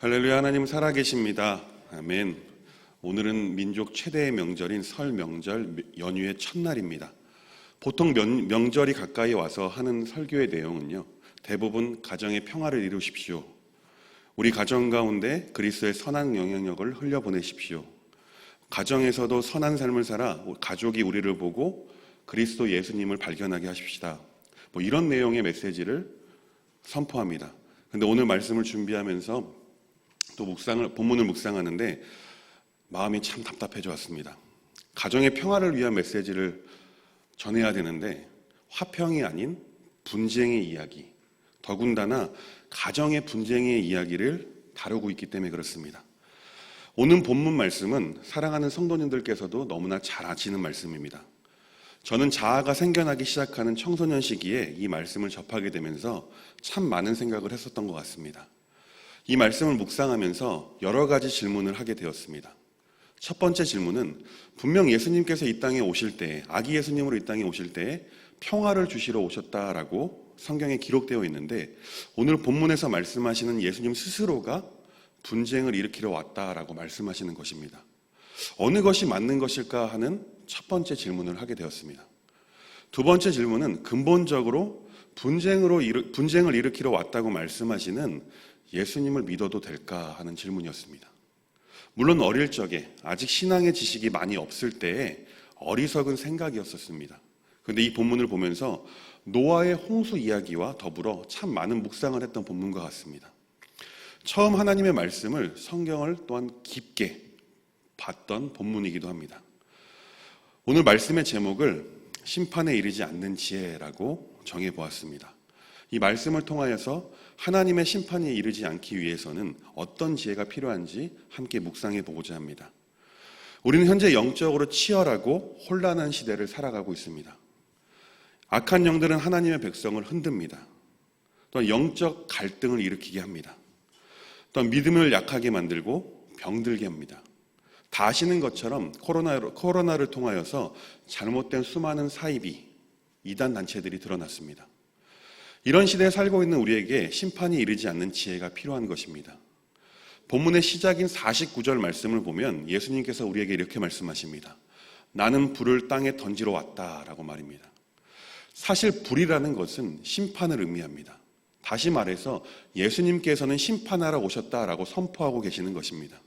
할렐루야 하나님 살아계십니다. 아멘. 오늘은 민족 최대의 명절인 설 명절 연휴의 첫날입니다. 보통 명, 명절이 가까이 와서 하는 설교의 내용은요. 대부분 가정의 평화를 이루십시오. 우리 가정 가운데 그리스도의 선한 영향력을 흘려보내십시오. 가정에서도 선한 삶을 살아 가족이 우리를 보고 그리스도 예수님을 발견하게 하십시다. 뭐 이런 내용의 메시지를 선포합니다. 근데 오늘 말씀을 준비하면서 또 묵상을 본문을 묵상하는데 마음이 참 답답해져 왔습니다. 가정의 평화를 위한 메시지를 전해야 되는데 화평이 아닌 분쟁의 이야기, 더군다나 가정의 분쟁의 이야기를 다루고 있기 때문에 그렇습니다. 오늘 본문 말씀은 사랑하는 성도님들께서도 너무나 잘 아시는 말씀입니다. 저는 자아가 생겨나기 시작하는 청소년 시기에 이 말씀을 접하게 되면서 참 많은 생각을 했었던 것 같습니다. 이 말씀을 묵상하면서 여러 가지 질문을 하게 되었습니다. 첫 번째 질문은 분명 예수님께서 이 땅에 오실 때, 아기 예수님으로 이 땅에 오실 때 평화를 주시러 오셨다라고 성경에 기록되어 있는데 오늘 본문에서 말씀하시는 예수님 스스로가 분쟁을 일으키러 왔다라고 말씀하시는 것입니다. 어느 것이 맞는 것일까 하는 첫 번째 질문을 하게 되었습니다. 두 번째 질문은 근본적으로 분쟁으로 분쟁을 일으키러 왔다고 말씀하시는 예수님을 믿어도 될까 하는 질문이었습니다. 물론 어릴 적에 아직 신앙의 지식이 많이 없을 때에 어리석은 생각이었었습니다. 그런데 이 본문을 보면서 노아의 홍수 이야기와 더불어 참 많은 묵상을 했던 본문과 같습니다. 처음 하나님의 말씀을 성경을 또한 깊게 봤던 본문이기도 합니다. 오늘 말씀의 제목을 심판에 이르지 않는 지혜라고 정해 보았습니다. 이 말씀을 통하여서 하나님의 심판에 이르지 않기 위해서는 어떤 지혜가 필요한지 함께 묵상해 보고자 합니다. 우리는 현재 영적으로 치열하고 혼란한 시대를 살아가고 있습니다. 악한 영들은 하나님의 백성을 흔듭니다. 또한 영적 갈등을 일으키게 합니다. 또한 믿음을 약하게 만들고 병들게 합니다. 다 아시는 것처럼 코로나, 코로나를 통하여서 잘못된 수많은 사입이 이단 단체들이 드러났습니다. 이런 시대에 살고 있는 우리에게 심판이 이르지 않는 지혜가 필요한 것입니다. 본문의 시작인 49절 말씀을 보면 예수님께서 우리에게 이렇게 말씀하십니다. 나는 불을 땅에 던지러 왔다라고 말입니다. 사실 불이라는 것은 심판을 의미합니다. 다시 말해서 예수님께서는 심판하러 오셨다라고 선포하고 계시는 것입니다.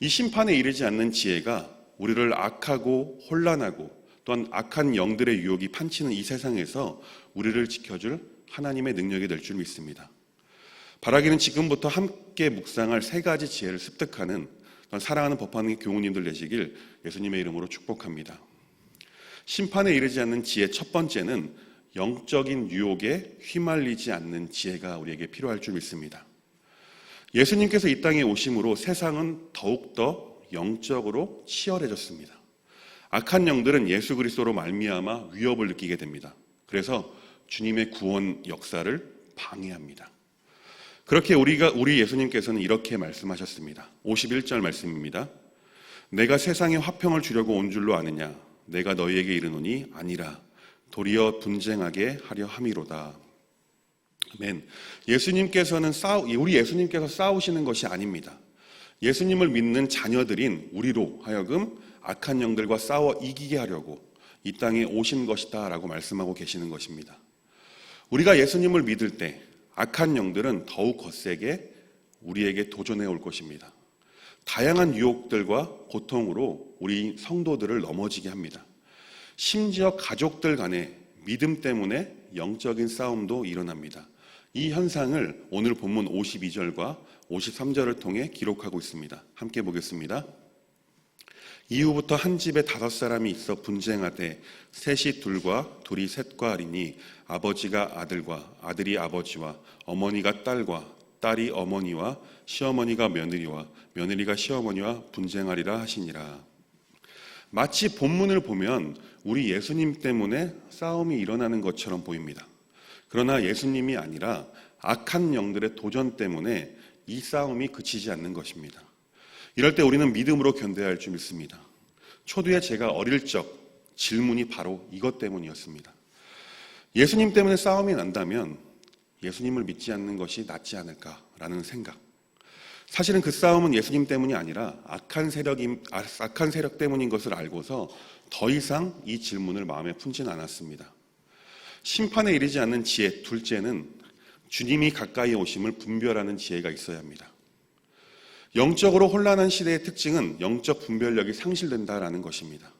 이 심판에 이르지 않는 지혜가 우리를 악하고 혼란하고 또한 악한 영들의 유혹이 판치는 이 세상에서 우리를 지켜줄 하나님의 능력이 될 줄 믿습니다. 바라기는 지금부터 함께 묵상할 세 가지 지혜를 습득하는 사랑하는 법하는 교우님들 되시길 예수님의 이름으로 축복합니다. 심판에 이르지 않는 지혜 첫 번째는 영적인 유혹에 휘말리지 않는 지혜가 우리에게 필요할 줄 믿습니다. 예수님께서 이 땅에 오심으로 세상은 더욱더 영적으로 치열해졌습니다. 악한 영들은 예수 그리스도로 말미암아 위협을 느끼게 됩니다. 그래서 주님의 구원 역사를 방해합니다. 그렇게 우리가 우리 예수님께서는 이렇게 말씀하셨습니다. 51절 말씀입니다. 내가 세상에 화평을 주려고 온 줄로 아느냐 내가 너희에게 이르노니 아니라 도리어 분쟁하게 하려 함이로다. 아멘. 예수님께서는 싸우 우리 예수님께서 싸우시는 것이 아닙니다. 예수님을 믿는 자녀들인 우리로 하여금 악한 영들과 싸워 이기게 하려고 이 땅에 오신 것이다라고 말씀하고 계시는 것입니다. 우리가 예수님을 믿을 때 악한 영들은 더욱 거세게 우리에게 도전해 올 것입니다. 다양한 유혹들과 고통으로 우리 성도들을 넘어지게 합니다. 심지어 가족들 간의 믿음 때문에 영적인 싸움도 일어납니다. 이 현상을 오늘 본문 52절과 53절을 통해 기록하고 있습니다. 함께 보겠습니다. 이후부터 한 집에 다섯 사람이 있어 분쟁하되 셋이 둘과 둘이 셋과 하리니 아버지가 아들과 아들이 아버지와 어머니가 딸과 딸이 어머니와 시어머니가 며느리와 며느리가 시어머니와 분쟁하리라 하시니라. 마치 본문을 보면 우리 예수님 때문에 싸움이 일어나는 것처럼 보입니다. 그러나 예수님이 아니라 악한 영들의 도전 때문에 이 싸움이 그치지 않는 것입니다. 이럴 때 우리는 믿음으로 견뎌야 할 줄 믿습니다. 초두에 제가 어릴 적 질문이 바로 이것 때문이었습니다. 예수님 때문에 싸움이 난다면 예수님을 믿지 않는 것이 낫지 않을까라는 생각. 사실은 그 싸움은 예수님 때문이 아니라 악한 세력인 아, 악한 세력 때문인 것을 알고서 더 이상 이 질문을 마음에 품진 않았습니다. 심판에 이르지 않는 지혜 둘째는 주님이 가까이 오심을 분별하는 지혜가 있어야 합니다. 영적으로 혼란한 시대의 특징은 영적 분별력이 상실된다라는 것입니다.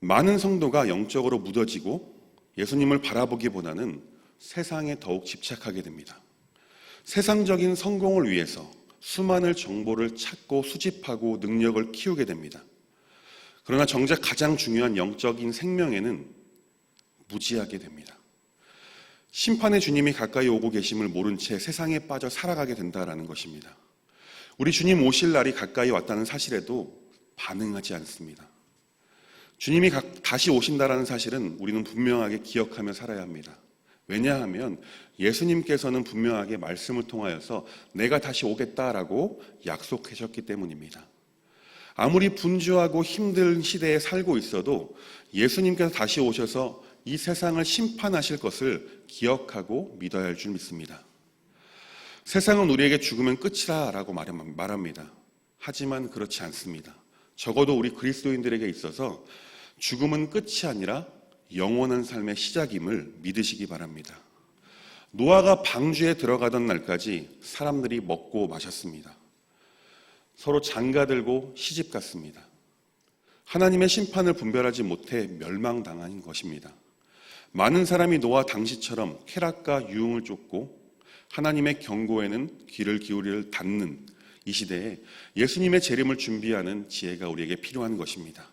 많은 성도가 영적으로 묻어지고 예수님을 바라보기보다는 세상에 더욱 집착하게 됩니다. 세상적인 성공을 위해서 수많은 정보를 찾고 수집하고 능력을 키우게 됩니다. 그러나 정작 가장 중요한 영적인 생명에는 무지하게 됩니다. 심판의 주님이 가까이 오고 계심을 모른 채 세상에 빠져 살아가게 된다라는 것입니다. 우리 주님 오실 날이 가까이 왔다는 사실에도 반응하지 않습니다. 주님이 다시 오신다라는 사실은 우리는 분명하게 기억하며 살아야 합니다. 왜냐하면 예수님께서는 분명하게 말씀을 통하여서 내가 다시 오겠다라고 약속하셨기 때문입니다. 아무리 분주하고 힘든 시대에 살고 있어도 예수님께서 다시 오셔서 이 세상을 심판하실 것을 기억하고 믿어야 할 줄 믿습니다. 세상은 우리에게 죽으면 끝이라라고 말합니다. 하지만 그렇지 않습니다. 적어도 우리 그리스도인들에게 있어서 죽음은 끝이 아니라 영원한 삶의 시작임을 믿으시기 바랍니다. 노아가 방주에 들어가던 날까지 사람들이 먹고 마셨습니다. 서로 장가들고 시집 갔습니다. 하나님의 심판을 분별하지 못해 멸망당한 것입니다. 많은 사람이 노아 당시처럼 쾌락과 유흥을 쫓고 하나님의 경고에는 귀를 기울이를 닫는 이 시대에 예수님의 재림을 준비하는 지혜가 우리에게 필요한 것입니다.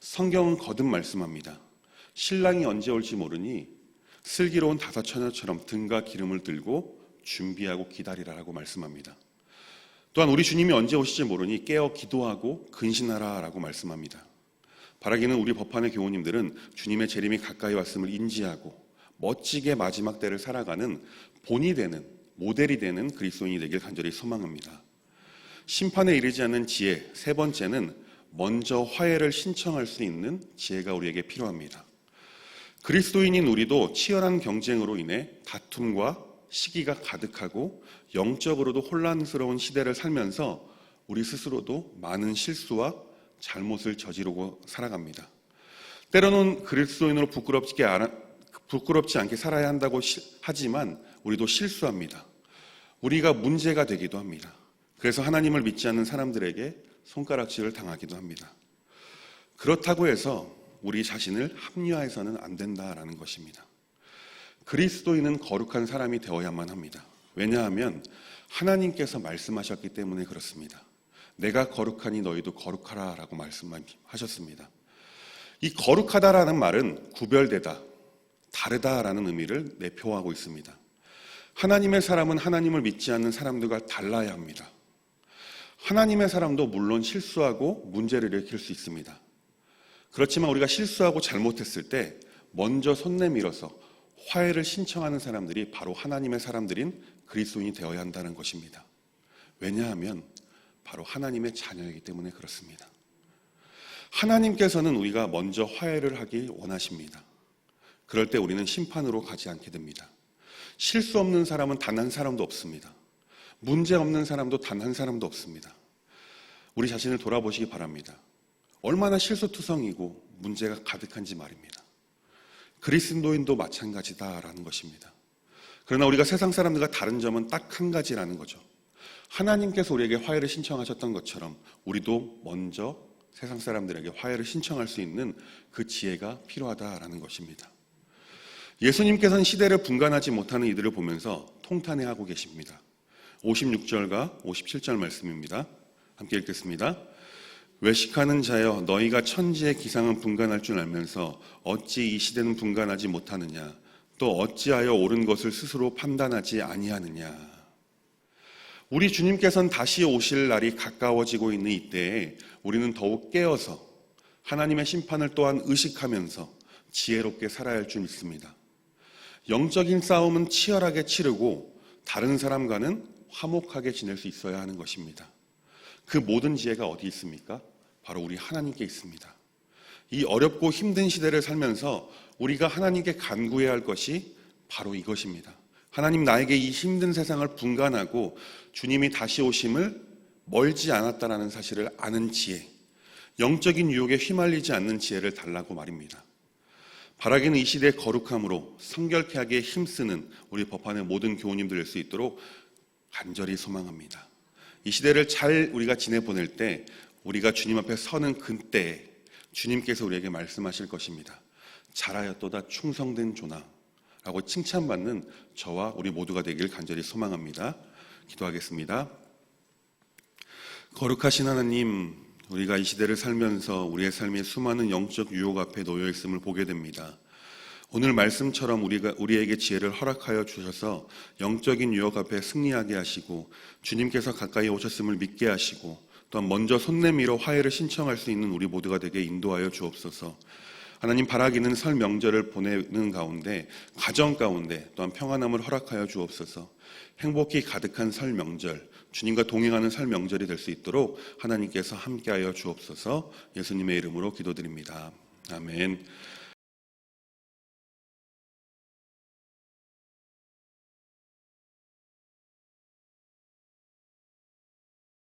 성경은 거듭 말씀합니다. 신랑이 언제 올지 모르니 슬기로운 다섯 처녀처럼 등과 기름을 들고 준비하고 기다리라라고 말씀합니다. 또한 우리 주님이 언제 오실지 모르니 깨어 기도하고 근신하라라고 말씀합니다. 바라기는 우리 법판의 교우님들은 주님의 재림이 가까이 왔음을 인지하고 멋지게 마지막 때를 살아가는 본이 되는 모델이 되는 그리스도인이 되길 간절히 소망합니다. 심판에 이르지 않는 지혜 세 번째는 먼저 화해를 신청할 수 있는 지혜가 우리에게 필요합니다. 그리스도인인 우리도 치열한 경쟁으로 인해 다툼과 시기가 가득하고 영적으로도 혼란스러운 시대를 살면서 우리 스스로도 많은 실수와 잘못을 저지르고 살아갑니다. 때로는 그리스도인으로 부끄럽지, 부끄럽지 않게 살아야 한다고 하지만 우리도 실수합니다. 우리가 문제가 되기도 합니다. 그래서 하나님을 믿지 않는 사람들에게 손가락질을 당하기도 합니다. 그렇다고 해서 우리 자신을 합리화해서는 안 된다라는 것입니다. 그리스도인은 거룩한 사람이 되어야만 합니다. 왜냐하면 하나님께서 말씀하셨기 때문에 그렇습니다. 내가 거룩하니 너희도 거룩하라 라고 말씀하셨습니다. 이 거룩하다라는 말은 구별되다, 다르다라는 의미를 내포하고 있습니다. 하나님의 사람은 하나님을 믿지 않는 사람들과 달라야 합니다. 하나님의 사람도 물론 실수하고 문제를 일으킬 수 있습니다. 그렇지만 우리가 실수하고 잘못했을 때 먼저 손 내밀어서 화해를 신청하는 사람들이 바로 하나님의 사람들인 그리스도인이 되어야 한다는 것입니다. 왜냐하면 바로 하나님의 자녀이기 때문에 그렇습니다. 하나님께서는 우리가 먼저 화해를 하길 원하십니다. 그럴 때 우리는 심판으로 가지 않게 됩니다. 실수 없는 사람은 단 한 사람도 없습니다. 문제 없는 사람도 단 한 사람도 없습니다. 우리 자신을 돌아보시기 바랍니다. 얼마나 실수투성이고 문제가 가득한지 말입니다. 그리스도인도 마찬가지다라는 것입니다. 그러나 우리가 세상 사람들과 다른 점은 딱 한 가지라는 거죠. 하나님께서 우리에게 화해를 신청하셨던 것처럼 우리도 먼저 세상 사람들에게 화해를 신청할 수 있는 그 지혜가 필요하다라는 것입니다. 예수님께서는 시대를 분간하지 못하는 이들을 보면서 통탄해하고 계십니다. 56절과 57절 말씀입니다. 함께 읽겠습니다. 외식하는 자여 너희가 천지의 기상은 분간할 줄 알면서 어찌 이 시대는 분간하지 못하느냐 또 어찌하여 옳은 것을 스스로 판단하지 아니하느냐 우리 주님께서는 다시 오실 날이 가까워지고 있는 이때에 우리는 더욱 깨어서 하나님의 심판을 또한 의식하면서 지혜롭게 살아야 할 줄 믿습니다. 영적인 싸움은 치열하게 치르고 다른 사람과는 화목하게 지낼 수 있어야 하는 것입니다. 그 모든 지혜가 어디 있습니까? 바로 우리 하나님께 있습니다. 이 어렵고 힘든 시대를 살면서 우리가 하나님께 간구해야 할 것이 바로 이것입니다. 하나님 나에게 이 힘든 세상을 분간하고 주님이 다시 오심을 멀지 않았다라는 사실을 아는 지혜, 영적인 유혹에 휘말리지 않는 지혜를 달라고 말입니다. 바라기는 이 시대의 거룩함으로 성결케 하기에 힘쓰는 우리 법안의 모든 교우님들 될 수 있도록 간절히 소망합니다. 이 시대를 잘 우리가 지내보낼 때 우리가 주님 앞에 서는 그때에 주님께서 우리에게 말씀하실 것입니다. 잘하였도다 충성된 조나 라고 칭찬받는 저와 우리 모두가 되길 간절히 소망합니다. 기도하겠습니다. 거룩하신 하나님, 우리가 이 시대를 살면서 우리의 삶에 수많은 영적 유혹 앞에 놓여 있음을 보게 됩니다. 오늘 말씀처럼 우리가 우리에게 지혜를 허락하여 주셔서 영적인 유혹 앞에 승리하게 하시고 주님께서 가까이 오셨음을 믿게 하시고 또한 먼저 손 내밀어 화해를 신청할 수 있는 우리 모두가 되게 인도하여 주옵소서. 하나님 바라기는 설 명절을 보내는 가운데 가정 가운데 또한 평안함을 허락하여 주옵소서. 행복이 가득한 설 명절 주님과 동행하는 설 명절이 될 수 있도록 하나님께서 함께하여 주옵소서. 예수님의 이름으로 기도드립니다. 아멘.